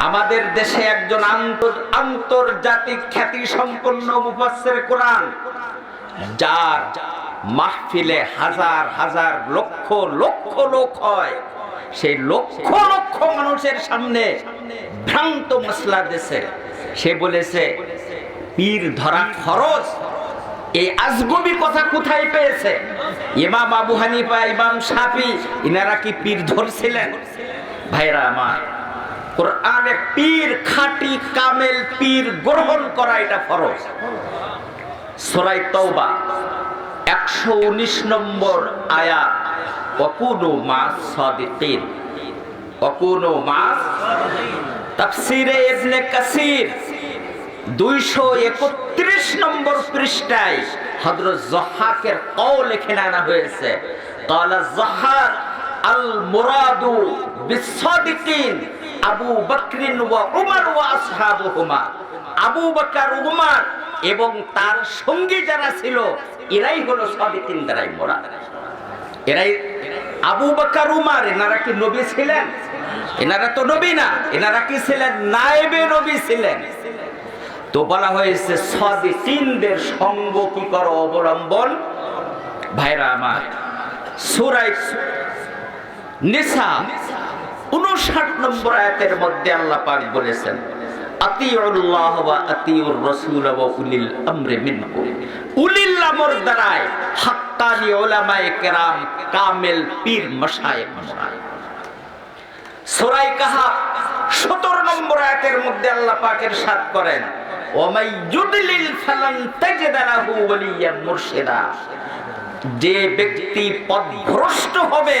আমাদের দেশে একজন আন্তর- আন্তর্জাতিক খ্যাতি সম্পন্ন মুফাসসির কোরআন, যার মাহফিলে হাজার হাজার, লক্ষ লক্ষ লোক হয়। সেই লক্ষ লক্ষ মানুষের সামনে ভ্রান্ত মশলা দেশে সে বলেছে, পীর ধরা খরচ এই আজগবি কথা কোথায় পেয়েছে? ইমাম আবু হানিফা, ইমাম শাফি, ইনারা কি পীর ধরছিলেন? ভাইরা আমার কোরআনে পীর, খাটি, কামেল পীর গ্রহণ করা এটা ফরজ। সরাই তওবা, একশো উনিশ নম্বর আয়া অকুনো মা সদিকিন অকুনো মাস তাফসিরে ইবনে কাসির, দুইশো একত্রিশ নম্বর পৃষ্ঠায় হজরত জহাকের কও লিখে আনা হয়েছে। কালা জহাক আল মুরাদু বিসাদিকিন আবু বকরিন ওয়া উমর ওয়া আসহাবুহুমা। আবু বকর, উমর এবং তার সঙ্গী যারা ছিল, এরাই হলো সাদিকিন দ্বারাই মোরাদ এরাই আবু বকর, উমর, এনারা কি নবী ছিলেন? এনারা তো নবী না, এনারা কি ছিলেন? নায়েবে নবী ছিলেন। তো বলা হয়েছে, সাদিকিনদের সঙ্গ কি করো অবলম্বন? ভাইরা আমার, সুরাই নিসা উনষাট নম্বর আয়াতের মধ্যে আল্লাহ পাক বলেছেন, আতিউল্লাহ ওয়া আতিউর রাসূল ওয়া উলিল আমরি মিনকুম। উলিল আমর দ্বারায় হাক্কানি উলামায়ে কেরাম, কামেল পীর মশায়েখ সূরা কাহাফ 17 নম্বর আয়াতের মধ্যে আল্লাহ পাক ইরশাদ করেন যে ব্যক্তি পথভ্রষ্ট হবে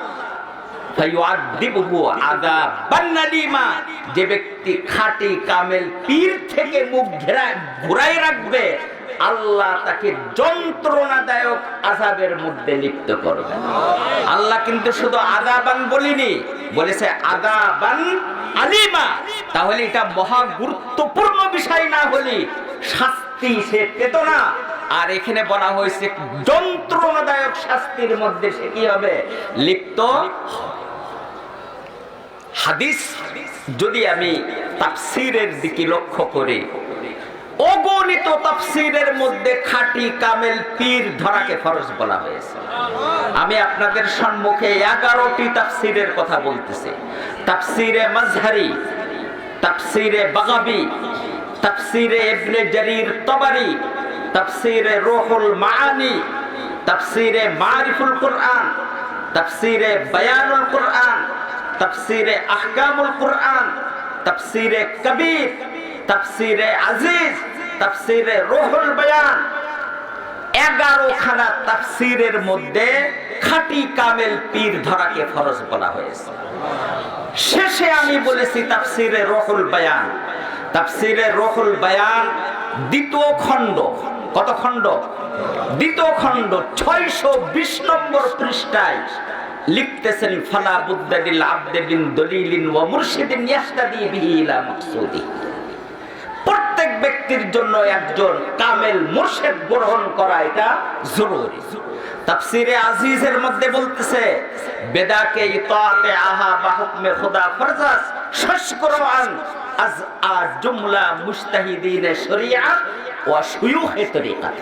যে ব্যক্তি খাঁটি কামেল পীর থেকে মুখ ঘেরা ঘুরাই রাখবে, আল্লাহ তাকে যন্ত্রণাদায়ক আযাবের মধ্যে লিপ্ত করবে। আল্লাহ কিন্তু শুধু আযাবান বলিনি, বলেছে আযাবান আলিমা। তাহলে এটা মহা গুরুত্বপূর্ণ বিষয় না হলে শাস্তি সে পেত না। আর এখানে বলা হয়েছে, যন্ত্রণাদায়ক শাস্তির মধ্যে সে কি হবে? লিপ্ত হাদিস যদি আমি তাফসিরের দিকে লক্ষ্য করি, অগণিত তাফসিরের মধ্যে খাঁটি কামেল পীর ধরাকে ফরজ বলা হয়েছে। আমি আপনাদের সম্মুখে এগারোটি তাফসিরের কথা বলতেছি। তাফসিরে মাজহারি তাফসিরে বাগাবি, তাফসিরে ইবনে জারির তবারি, তাফসিরে রুহুল মাআনি, তাফসিরে মারিফুল কোরআন, তাফসিরে বায়ানুল কোরআন তাফসিরে আহকামুল কোরআন, তাফসিরে কবির, তাফসিরে আজিজ, তাফসিরে রুহুল বায়ান। এগারো খানা তাফসিরের মধ্যে খাঁটি কামেল পীর ধরাকে ফরজ বলা হয়েছে। শেষে আমি বলেছি তাফসিরে রহুল বায়ান। তাফসিরে রহুল বায়ান দ্বিতীয় খণ্ড। কত খণ্ড? দ্বিতীয় খণ্ড, ছয়শো বিশ নম্বর পৃষ্ঠায় লিখতেছেন, ফালা বুদ্দাদিল আব্দে বিন দলিলিন ওয়া মুরশিদিন ইয়াস্তাদি বিহি ইলা মাকসুদি। প্রত্যেক ব্যক্তির জন্য একজন কামেল মুর্শেদ গ্রহণ করা এটা জরুরি। তাফসিরে আজিজের মধ্যে বলতেছে, বেদাকে ইতাতে আহা বা হুকমে খোদা ফরজাস শশকরান আজ আ জুমলা মুস্তাহিদিনে শরিয়াত ওয়া শুয়ুখে তরিকাত।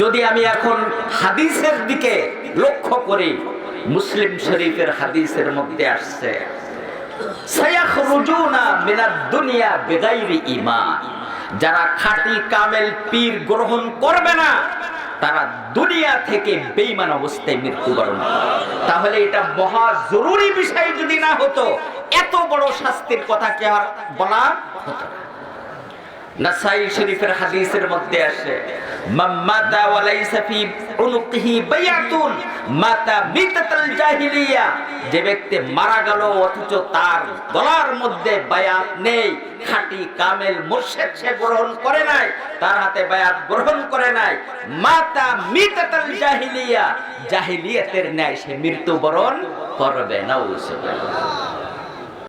যদি আমি এখন হাদিসের দিকে লক্ষ্য করি মুসলিম শরীফের হাদিসের মধ্যে আসছে যারা কামেল পীর গ্রহণ করবে না, তারা দুনিয়া থেকে বেঈমান অবস্থায় মৃত্যুবরণ। তাহলে এটা মহা জরুরি বিষয় যদি না হতো, এত বড় শাস্তির কথা কি আর বলা হতো না নাসাই শরীফের হাদিসের মধ্যে আসে যে ব্যক্তি মারা গেল, অথচ তার গলার মধ্যে বায়াত নেই, খাঁটি কামেল মুর্শিদ সে গ্রহণ করে নাই, তার হাতে বায়াত গ্রহণ করে নাই। মাতা মিতাতাল জাহিলিয়া, জাহিলিয়াতের ন্যায় সে মৃত্যুবরণ করবে, নাউজুবিল্লাহ।